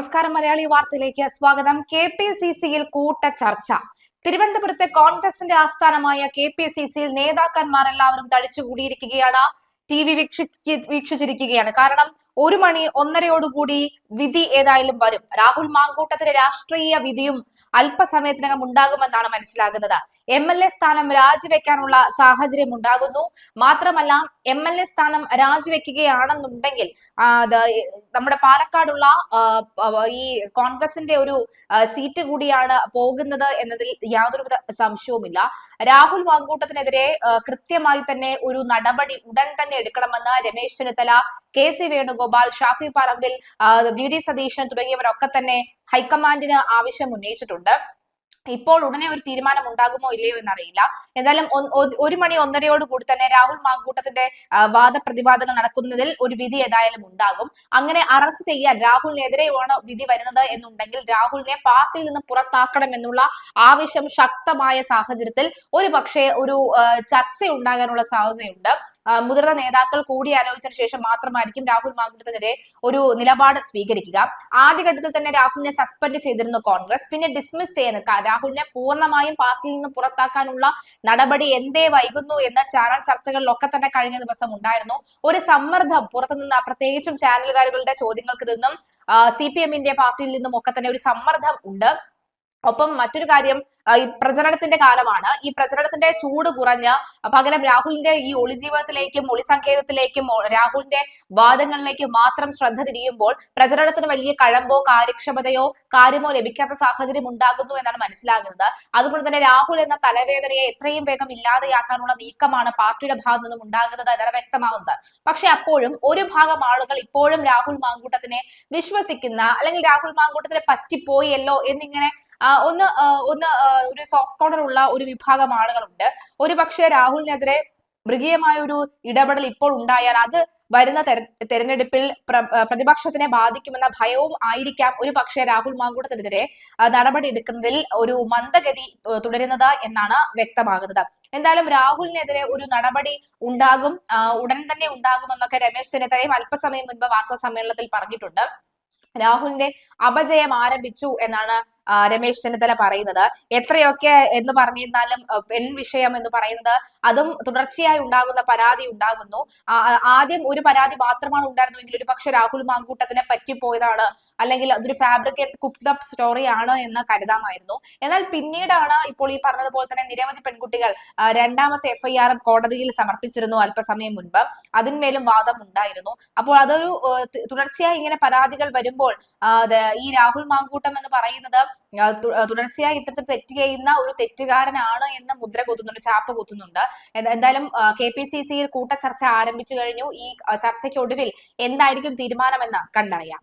നമസ്കാരം മലയാളി വാർത്തയിലേക്ക് സ്വാഗതം. കെ പി സി സിയിൽ കൂട്ട ചർച്ച. തിരുവനന്തപുരത്തെ കോൺഗ്രസിന്റെ ആസ്ഥാനമായ കെ പി സി സിയിൽ നേതാക്കന്മാർ എല്ലാവരും തടിച്ചുകൂടിയിരിക്കുകയാണ്. T V വീക്ഷിച്ച് വീക്ഷിച്ചിരിക്കുകയാണ്. കാരണം ഒരു മണി ഒന്നരയോടുകൂടി വിധി ഏതായാലും വരും. രാഹുൽ മാങ്കൂട്ടത്തിന്റെ രാഷ്ട്രീയ വിധിയും അല്പസമയത്തിനകം ഉണ്ടാകുമെന്നാണ് മനസ്സിലാകുന്നത്. എം എൽ എ സ്ഥാനം രാജിവെക്കാനുള്ള സാഹചര്യം ഉണ്ടാകുന്നു. മാത്രമല്ല എം എൽ എ സ്ഥാനം രാജിവെക്കുകയാണെന്നുണ്ടെങ്കിൽ നമ്മുടെ പാലക്കാടുള്ള ഈ കോൺഗ്രസിന്റെ ഒരു സീറ്റ് കൂടിയാണ് പോകുന്നത് എന്നതിൽ യാതൊരുവിധ സംശയവുമില്ല. രാഹുൽ മാങ്കൂട്ടത്തിനെതിരെ ആ, കൃത്യമായി തന്നെ ഒരു നടപടി ഉടൻ തന്നെ എടുക്കണമെന്ന് Ramesh Chennithala K C Venugopal Shafi Parambil V D Satheesan തുടങ്ങിയവരൊക്കെ തന്നെ ഹൈക്കമാൻഡിന് ആവശ്യം ഉന്നയിച്ചിട്ടുണ്ട്. ഇപ്പോൾ ഉടനെ ഒരു തീരുമാനം ഉണ്ടാകുമോ ഇല്ലയോ എന്നറിയില്ല. എന്തായാലും ഒരു മണി ഒന്നരയോട് കൂടി തന്നെ രാഹുൽ മാങ്കൂട്ടത്തിന്റെ വാദപ്രതിവാദങ്ങൾ നടക്കുന്നതിൽ ഒരു വിധി ഏതായാലും ഉണ്ടാകും. അങ്ങനെ അറസ്റ്റ് ചെയ്യാൻ രാഹുലിനെതിരെയാണ് വിധി വരുന്നത് എന്നുണ്ടെങ്കിൽ രാഹുലിനെ പാർട്ടിയിൽ നിന്ന് പുറത്താക്കണം എന്നുള്ള ആവശ്യം ശക്തമായ സാഹചര്യത്തിൽ ഒരു പക്ഷേ ഒരു ചർച്ച ഉണ്ടാകാനുള്ള സാധ്യതയുണ്ട്. മുതിർന്ന നേതാക്കൾ കൂടി ആലോചിച്ചതിനു ശേഷം മാത്രമായിരിക്കും രാഹുൽ മാങ്കൂട്ടത്തിനെതിരെ ഒരു നിലപാട് സ്വീകരിക്കുക. ആദ്യഘട്ടത്തിൽ തന്നെ രാഹുലിനെ സസ്പെൻഡ് ചെയ്തിരുന്നു കോൺഗ്രസ്. പിന്നെ ഡിസ്മിസ് ചെയ്യുന്ന രാഹുലിനെ പൂർണമായും പാർട്ടിയിൽ നിന്ന് പുറത്താക്കാനുള്ള നടപടി എന്തേ വൈകുന്നു എന്ന ചാനൽ ചർച്ചകളിലൊക്കെ തന്നെ കഴിഞ്ഞ ദിവസം ഉണ്ടായിരുന്നു. ഒരു സമ്മർദ്ദം പുറത്തുനിന്ന് പ്രത്യേകിച്ചും ചാനലുകാരുടെ ചോദ്യങ്ങൾക്ക് നിന്നും സി പി എമ്മിന്റെ പാർട്ടിയിൽ നിന്നും ഒക്കെ തന്നെ ഒരു സമ്മർദ്ദം ഉണ്ട്. ഒപ്പം മറ്റൊരു കാര്യം ഈ പ്രചരണത്തിന്റെ കാലമാണ്. ഈ പ്രചരണത്തിന്റെ ചൂട് കുറഞ്ഞ് പകരം രാഹുലിന്റെ ഈ ഒളിജീവിതത്തിലേക്കും ഒളിസങ്കേതത്തിലേക്കും രാഹുലിന്റെ വാദങ്ങളിലേക്ക് മാത്രം ശ്രദ്ധ തിരിയുമ്പോൾ പ്രചരണത്തിന് വലിയ കഴമ്പോ കാര്യക്ഷമതയോ കാര്യമോ ലഭിക്കാത്ത സാഹചര്യം ഉണ്ടാകുന്നു എന്നാണ് മനസ്സിലാകുന്നത്. അതുകൊണ്ട് തന്നെ രാഹുൽ എന്ന തലവേദനയെ എത്രയും വേഗം ഇല്ലാതെയാക്കാനുള്ള നീക്കമാണ് പാർട്ടിയുടെ ഭാഗത്തു നിന്നും ഉണ്ടാകുന്നത് എന്നാണ് വ്യക്തമാകുന്നത്. പക്ഷെ അപ്പോഴും ഒരു ഭാഗം ആളുകൾ ഇപ്പോഴും രാഹുൽ മാങ്കൂട്ടത്തിനെ വിശ്വസിക്കുന്ന അല്ലെങ്കിൽ രാഹുൽ മാങ്കൂട്ടത്തിനെ പറ്റിപ്പോയല്ലോ എന്നിങ്ങനെ ഒന്ന് ഒന്ന് ഒരു സോഫ്റ്റ് കോർണർ ഉള്ള ഒരു വിഭാഗം ആളുകളുണ്ട്. ഒരു പക്ഷേ രാഹുലിനെതിരെ മൃഗീയമായ ഒരു ഇടപെടൽ ഇപ്പോൾ ഉണ്ടായാൽ അത് വരുന്ന തെര- തെരഞ്ഞെടുപ്പിൽ പ്ര- പ്രതിപക്ഷത്തിനെ ബാധിക്കുമെന്ന ഭയവും ആയിരിക്കാം. ഒരു പക്ഷേ രാഹുൽ മാങ്കൂട്ടത്തിനെതിരെ ആ, നടപടി എടുക്കുന്നതിൽ ഒരു മന്ദഗതി തുടരുന്നത് എന്നാണ് വ്യക്തമാകുന്നത്. എന്തായാലും രാഹുലിനെതിരെ ഒരു നടപടി ഉണ്ടാകും ഉടൻ തന്നെ ഉണ്ടാകുമെന്നൊക്കെ രമേശ് ചെന്നിത്തലയും അല്പസമയം മുൻപ് വാർത്താ സമ്മേളനത്തിൽ പറഞ്ഞിട്ടുണ്ട്. രാഹുലിന്റെ അപജയം ആരംഭിച്ചു എന്നാണ് രമേശ് ചെന്നിത്തല പറയുന്നത്. എത്രയൊക്കെ എന്ന് പറഞ്ഞിരുന്നാലും പെൺ വിഷയം എന്ന് പറയുന്നത് അതും തുടർച്ചയായി ഉണ്ടാകുന്ന പരാതി ഉണ്ടാകുന്നു. ആദ്യം ഒരു പരാതി മാത്രമാണ് ഉണ്ടായിരുന്നുവെങ്കിൽ ഒരു പക്ഷെ രാഹുൽ മാങ്കൂട്ടത്തിനെ പറ്റിപ്പോയതാണ് അല്ലെങ്കിൽ അതൊരു ഫാബ്രിക്കേറ്റ് കുക്ഡ് അപ്പ് സ്റ്റോറി ആണ് എന്ന് കരുതാമായിരുന്നു. എന്നാൽ പിന്നീടാണ് ഇപ്പോൾ ഈ പറഞ്ഞതുപോലെ തന്നെ നിരവധി പെൺകുട്ടികൾ രണ്ടാമത്തെ എഫ്ഐആർ കോടതിയിൽ സമർപ്പിച്ചിരുന്നു അല്പസമയം മുൻപ്. അതിന്മേലും വാദം ഉണ്ടായിരുന്നു. അപ്പോൾ അതൊരു തുടർച്ചയായി ഇങ്ങനെ പരാതികൾ വരുമ്പോൾ ഈ രാഹുൽ മാങ്കൂട്ടം എന്ന് പറയുന്നത് തുടർച്ചയായി ഇത്തരത്തിൽ തെറ്റ് ചെയ്യുന്ന ഒരു തെറ്റുകാരനാണ് എന്ന് മുദ്ര കുത്തുന്നുണ്ട് ചാപ്പ കുത്തുന്നുണ്ട്. എന്തായാലും കെ പി സി സിയിൽ കൂട്ടച്ചർച്ച ആരംഭിച്ചു കഴിഞ്ഞു. ഈ ചർച്ചയ്ക്കൊടുവിൽ എന്തായിരിക്കും തീരുമാനമെന്ന് കണ്ടറിയാം.